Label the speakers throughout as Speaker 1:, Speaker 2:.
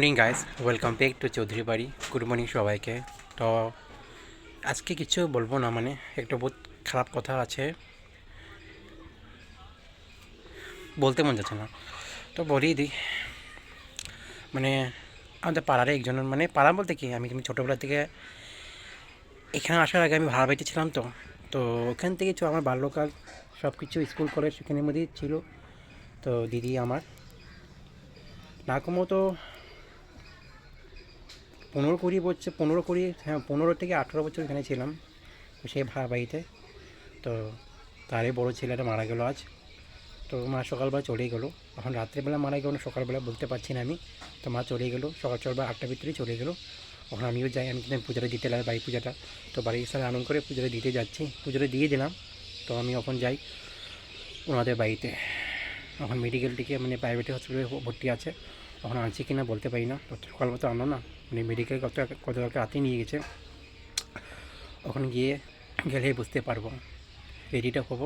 Speaker 1: Morning guys welcome back to Chowdhury বাড়ি good morning সবাইকে। তো, আজকে কিছু বলব না মানে একটা বহুত খারাপ কথা আছে। বলতে মন যাচ্ছে না। তো বলি দিই মানে আমাদের পাড়ারে একজনের মানে পাড়া বলতে কি, আমি আমি ছোটোবেলা থেকে এখানে আসার আগে আমি ভাড়া বাড়িতে ছিলাম তো। তো ওখান থেকে চ আমার বাল্যকাল সব কিছু স্কুল, কলেজ, সেখানের মধ্যেই ছিল। তো দিদি আমার, না কমও তো পনেরো কুড়ি বছর, পনেরো কুড়ি হ্যাঁ পনেরো থেকে আঠেরো বছর এখানে ছিলাম তো সেই ভাড়া বাড়িতে তো তারই বড়ো ছেলেটা মারা গেলো আজ। তো মা সকালবেলা চলেই গেলো। এখন রাত্রেবেলা মারা গেলো, সকালবেলা বলতে পারছি না আমি। তো মা চলে গেলো, সকাল সকালবেলা আটটার ভিতরেই চলে গেলো। ওখানে আমিও যাই, আমি কিন্তু পুজোটা দিতে লাগে বাড়ি পূজাটা। তো বাড়ির সাথে আনন্দ করে পুজোটা দিতে যাচ্ছি। পুজোটা দিয়ে দিলাম, তো আমি এখন যাই ওনাদের বাড়িতে। এখন মেডিকেল থেকে মানে প্রাইভেট হসপিটালে ভর্তি আছে। এখন আনছি কিনা বলতে পারি না। তো সকাল মতো আনো না। মানে মেডিকেল কত কত হাতে নিয়ে গেছে। ওখানে গিয়ে গেলেই বুঝতে পারব। রেডিটা হব।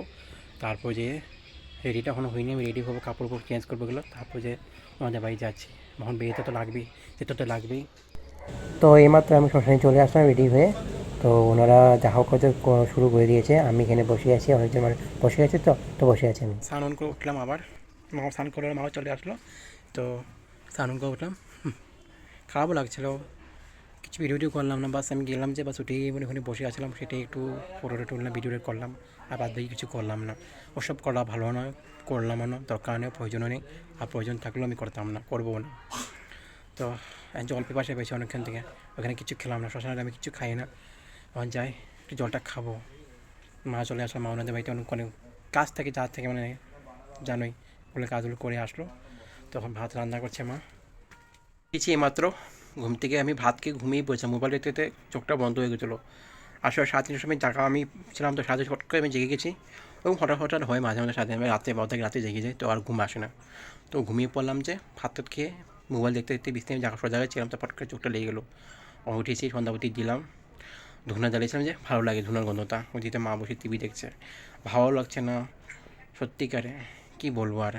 Speaker 1: তারপর যে রেডিটা এখনও হয়নি, আমি রেডি হব, কাপড় উপর চেঞ্জ করব গেলো তারপর যে আমাদের বাড়ি যাচ্ছি। এখন বিয়েতে তো লাগবেই যেতে তো লাগবেই। তো এইমাত্র আমি শ্মশানে চলে আসলাম রেডি হয়ে। তো ওনারা যা হোক শুরু করে দিয়েছে। আমি এখানে বসে আছি, অনেকজন মানে বসে আছে তো তো বসে আছি আমি স্নান করে উঠলাম আবার। মাও স্নান করল মাও চলে আসলো। তো স্নান করে উঠলাম। খারাপও লাগছিল। কিছু ভিডিও টিডিও করলাম না, বাস আমি গেলাম যে, বাস উঠেই মানে ওখানে বসে আছিলাম, সেটাই একটু ফটোটা তুললাম ভিডিওটা করলাম, আর বাদ বাকি কিছু করলাম না। ওসব করা ভালো নয় করলাম না, দরকার নেই, প্রয়োজনও নেই, আর প্রয়োজন থাকলেও আমি করতাম না করব না। তো জল পেপাসে পেয়েছি অনেকক্ষণ থেকে, ওখানে কিছু খেলাম না, শ্মশানে আমি কিছু খাই না। এখন যাই, একটু জলটা খাব। মা চলে আসলো, মা ওনাদের বাড়িতে অনেক অনেক কাজ থাকে যা থেকে মানে জানোই, বলে কাজগুলো করে আসলো। তখন ভাত রান্না করছে মা। কিছু এইমাত্র ঘুম থেকে আমি ভাত খেয়ে ঘুমিয়ে পড়েছিলাম। মোবাইল দেখতে চোখটা বন্ধ হয়ে গেছিল। আসলে সাড়ে তিনটার সময় জায়গা আমি ছিলাম তো সাড়ে ছট করে আমি জেগে গেছি এবং হঠাৎ হঠাৎ হয় মাঝে মাঝে সাথে আমি রাতে বারো থেকে রাতে জেগে যাই তো আর ঘুম আসে না। তো ঘুমিয়ে পড়লাম যে ভাত টাত খেয়ে মোবাইল দেখতে দেখতে আমি জায়গা জায়গায় ছিলাম তো পট করে চোখটা লেগে গেলো। উঠেছি, সন্ধ্যাবতী দিলাম। ধুনা জ্বালিয়েছিলাম যে ভালো লাগে ধুনার গন্ধটা। ওদিকে মা বসে টিভি দেখছে। ভালো লাগছে না। সত্যিকারে কি বলব আর?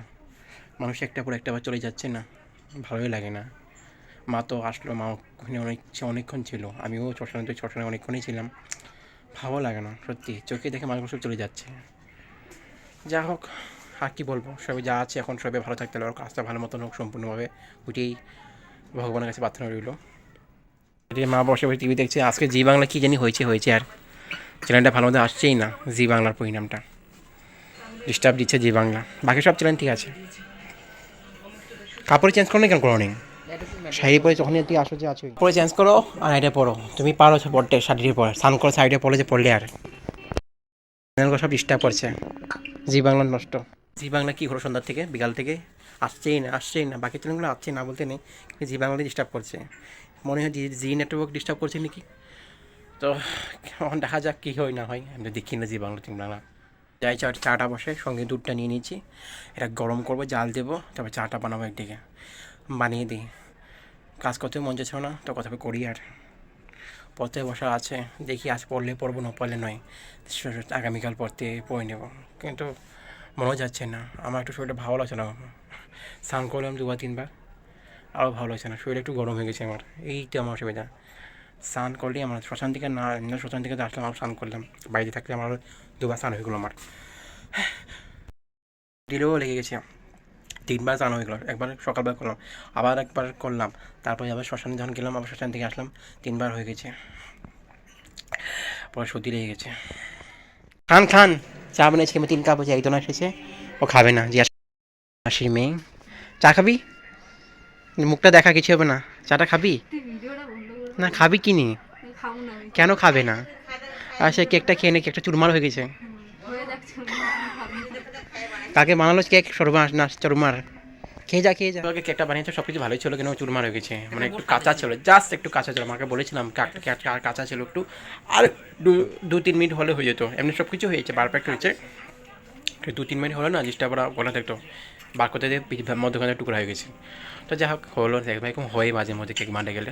Speaker 1: মানুষ একটা পর একটা আবার চলে যাচ্ছে না। ভালোই লাগে না। মা তো আসলো, মা ওখানে অনেক অনেকক্ষণ ছিল। আমিও শ্মশানে তো শ্মশানে অনেকক্ষণই ছিলাম। ভালো লাগে না, সত্যি। চোখে দেখে মানুষ সব চলে যাচ্ছে। যা হোক, আর কি বলব? সবাই যা আছে, এখন সবাই ভালো থাকতে হবে কাজটা ভালো মতন হোক, সম্পূর্ণভাবে। ওইটাই ভগবানের কাছে প্রার্থনা রইল। মা বসে বসে টিভি দেখছে, আজকে জি বাংলা কী জানি হয়েছে হয়েছে আর। চ্যানেলটা ভালো মতো আসছেই না, জি বাংলার পরিণামটা। ডিস্টার্ব দিচ্ছে জি বাংলা। বাকি সব চ্যানেল ঠিক আছে। কাপড় চেঞ্জ করো না কেন করো নি শাড়ি পরে যখন তুই আসো যে আছো। পরে চেঞ্জ করো আর এটা পরো। তুমি পারো সব পড়তে শাড়ি পরে। স্নান করো সাইডে পড়লে যে পড়লে আর। সব ডিস্টার্ব করছে। জি বাংলা নষ্ট। জি বাংলা কী হলো সন্ধ্যার থেকে? বিকাল থেকে? আসছেই না আসছেই না। বাকি চ্যানেলগুলো আসছে না বলতে নেই কিন্তু জি বাংলা ডিস্টার্ব করছে। মনে হয় জি জি নেটওয়ার্ক ডিস্টার্ব করছে নাকি? তো এখন দেখা যাক কী হয় না হয়। আমি তো দেখি না জি বাংলা টিং বাংলা। যাই চা চাটা বসে সঙ্গে দুধটা নিয়ে নিয়েছি। এটা গরম করব জাল দেবো তারপর চাটা বানাবো একদিকে। বানিয়ে দিই। কাজ করতে মন যাচ্ছিল না, তো কথা করি আর। পড়তে বসা আছে, দেখি আজ পড়লে পড়ব, না পড়লে নয়। আগামীকাল পড়তে পড়ে নেব। কিন্তু মনে যাচ্ছে না। আমার একটু শরীরটা ভালো লাগছে না। স্নান করলাম দুবার, তিনবার। আরও ভালো লাগছে না। শরীর একটু গরম হয়ে গেছে আমার। এইটা আমার অসুবিধা। স্নান করলেই আমার শ্মশান থেকে না শ্মশান থেকে আসলাম আমার স্নান করলাম। বাড়িতে থাকলে আমার দুবার স্নান হয়ে গেলো আমার। দিলেও লেগে গেছে। তিনবার স্নান হয়ে গেলো। একবার সকালবেলা করলাম, আবার একবার করলাম। তারপরে আবার শ্মশানে যখন গেলাম, আবার শ্মশান থেকে আসলাম, তিনবার হয়ে গেছে। পরে সর্দি লেগে গেছে। খান খান, চা বানিয়েছি আমি তিন কাপ হয়েছে, একজন এসেছে। ও খাবে না জিজ্ঞাসা মাসির মেয়ে। চা খাবি? মুখটা দেখা কিছু হবে না। চাটা খাবি? না, খাবি কি নি
Speaker 2: আমি খাব না আমি
Speaker 1: কেন খাবে না? আর সে কেকটা খেয়ে নে কেকটা চুরমার হয়ে গেছে। কাকে বানালো? কেক সরমাস না, চুরমার? খেয়ে যা খেয়ে যা। কেকটা বানিয়েছে সব কিছু ভালোই ছিল, কিন্তু চুরমার হয়ে গেছে। মানে একটু কাঁচা ছিল জাস্ট একটু কাঁচা ছিল। আমাকে বলেছিলাম কাঁচা ছিল একটু? আর দু- তিন মিনিট হলে হয়ে যেত। এমনি সব কিছু হয়েছে পারফেক্ট হয়েছে। দু, তিন মিনিট হলো না, জিনিসটা আবার গলা দেখতো। বার করতে দিয়ে মধ্যখানে টুকরা হয়ে গেছে। তো যা হোক, হলো, দেখ ভাই, এরকম হয় মাঝে মধ্যে কেক মাঠে গেলে।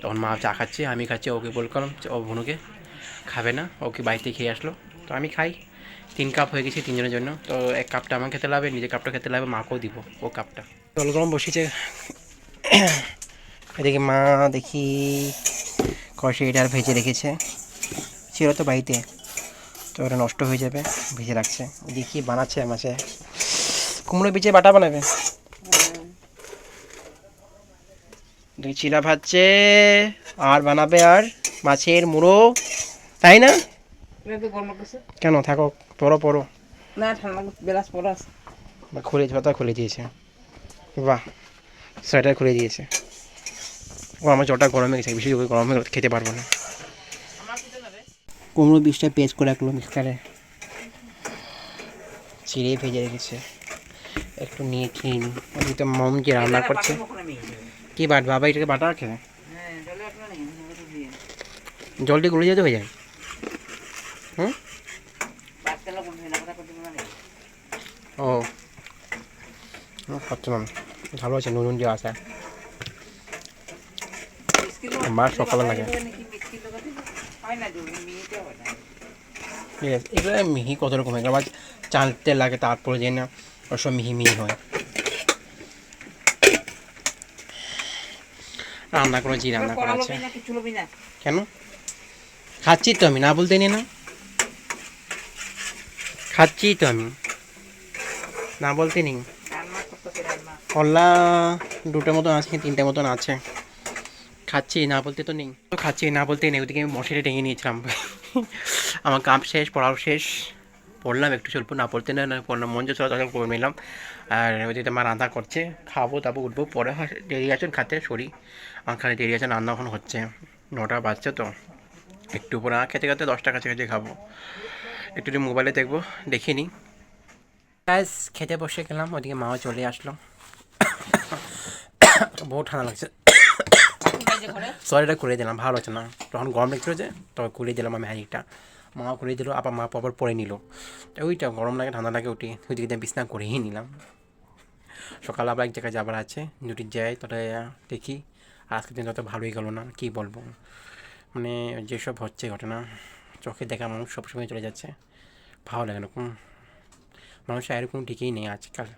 Speaker 1: তখন মা চা খাচ্ছে, আমি খাচ্ছি, ওকে বললাম ও বোনুকে খাবে না, ওকে বাড়িতে খেয়ে আসলো। তো আমি খাই। তিন কাপ হয়ে গেছে তিনজনের জন্য। তো এক কাপটা আমার খেতে লাগবে নিজের কাপটা খেতে লাগবে মাকেও দিব ও কাপটা জল গরম বসিয়েছে। এদিকে মা দেখি কষে এটা আর ভেজে রেখেছে। ছিল তো বাড়িতে। তো ওটা নষ্ট হয়ে যাবে, ভেজে রাখছে। দেখি বানাচ্ছে মাছে কুমড়ো বীজে বাটা বানাবে। চিলা ভাজছে, আর বানাবে আর মাছের মুড়ো। তাই না? কেন? থাকো পরো পরো
Speaker 3: না ঠান্ডা বেলাস পরাস
Speaker 1: বা খুলে ছতা খুলে দিয়েছে বাহ সোয়েটার খুলে দিয়েছে ও আমার জলটা গরমে গেছে বেশি গরমে খেতে পারব না। কুমড়ো বীজটা পেস্ট করে রাখল মিক্সারে চিড়ে ভেজে রেখেছে একটু নিয়ে খেয়ে নিই ওদিকে তো মম যে রান্না করছে কি বাট বাবা এটাকে বাটা রাখে
Speaker 3: হ্যাঁ
Speaker 1: জলটি গুলে যেতে হয়ে যায় হুম
Speaker 3: বাচ্চালা করতে না কথা করতে না
Speaker 1: ও করছিলাম ভালো আছে নুন দিয়ে আসা আমার সকালে লাগে।
Speaker 3: না
Speaker 1: Yes, এগুলো মিহি কত রকম এগুলো আবার চালতে লাগে তারপরে যে না ওসব মিহি মিহি হয় রান্না করেছি রান্না করা আছে কেন খাচ্ছি তো আমি না বলতে নি না খাচ্ছি তো আমি না বলতে নি কল্লা দুটোর মতন আছে তিনটে মতন আছে। খাচ্ছি, না বলতে তো নেই। তো খাচ্ছি, না বলতে নেই, ওদিকে আমি মশারি টেঙে নিয়েছিলাম। আমার কাম শেষ, পড়াও শেষ। পড়লাম, একটু স্বল্প না, পড়তে না না, পড়লাম, মন চলা তখন করে নিলাম। আর ওদিকে মা রান্না করছে, খাব, তারপর উঠবো, পরে দেরি আছে, খাতে সরি। আমার খালি দেরি আছে, রান্না এখন হচ্ছে। নটা বাজছে তো। একটু পরে খেতে খেতে দশটা, কাছাকাছি খাব। একটু মোবাইলে দেখব, দেখিনি। ব্যাস খেতে বসে গেলাম, ওদিকে মাও চলে আসলো। বহু ঠান্ডা লাগছে। সরিটা খুলে দিলাম, ভালো হচ্ছে না। তখন গরম লাগছিল যে তখন খুলে দিলাম আমি হাঁড়িটা। মা খুলে দিল আবার মা আবার পরে নিল। ওইটা গরম লাগে, ঠান্ডা লাগে উঠি ওইদিকে বিছনা করেই নিলাম। সকালে আবার এক জায়গায় যাবার আছে যদি যাই তাহলে দেখি। আজকের দিন তত ভালোই গেলো না, কী বলব? মানে যেসব হচ্ছে ঘটনা, চোখে দেখা মানুষ সবসময় চলে যাচ্ছে। ভালো লাগে না মানুষের এরকম ঠিকই নেই আজকাল।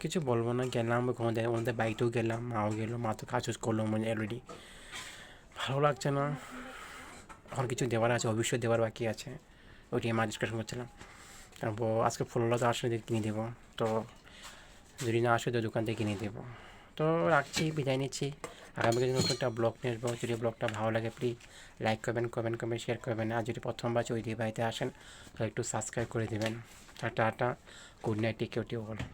Speaker 1: কিছু বলব না, গেলাম ওখানে ওনাদের বাড়িতেও গেলাম, মাও গেলো, মা তো কাজ করল মানে অলরেডি ভালো লাগছে না। এখন কিছু দেওয়ার আছে ভবিষ্যৎ দেওয়ার বাকি আছে। ওইটি মা ডিসকাশন করছিলাম। ও আজকে ফুলগুলো তো আসলে কিনে দেবো। তো যদি না আসে তো দোকান থেকে কিনে দেবো। তো রাখছি, বিদায় নিচ্ছি। আগামীকাল নতুন একটা ব্লগ নিয়ে আসব, যদি ব্লগটা ভালো লাগে প্লিজ লাইক করবেন কমেন্ট করবেন শেয়ার করবেন। আর যদি প্রথমবার দিয়ে বাড়িতে আসেন তো একটু সাবস্ক্রাইব করে দেবেন। টাটা গুড নাইট টেক কেউ বলো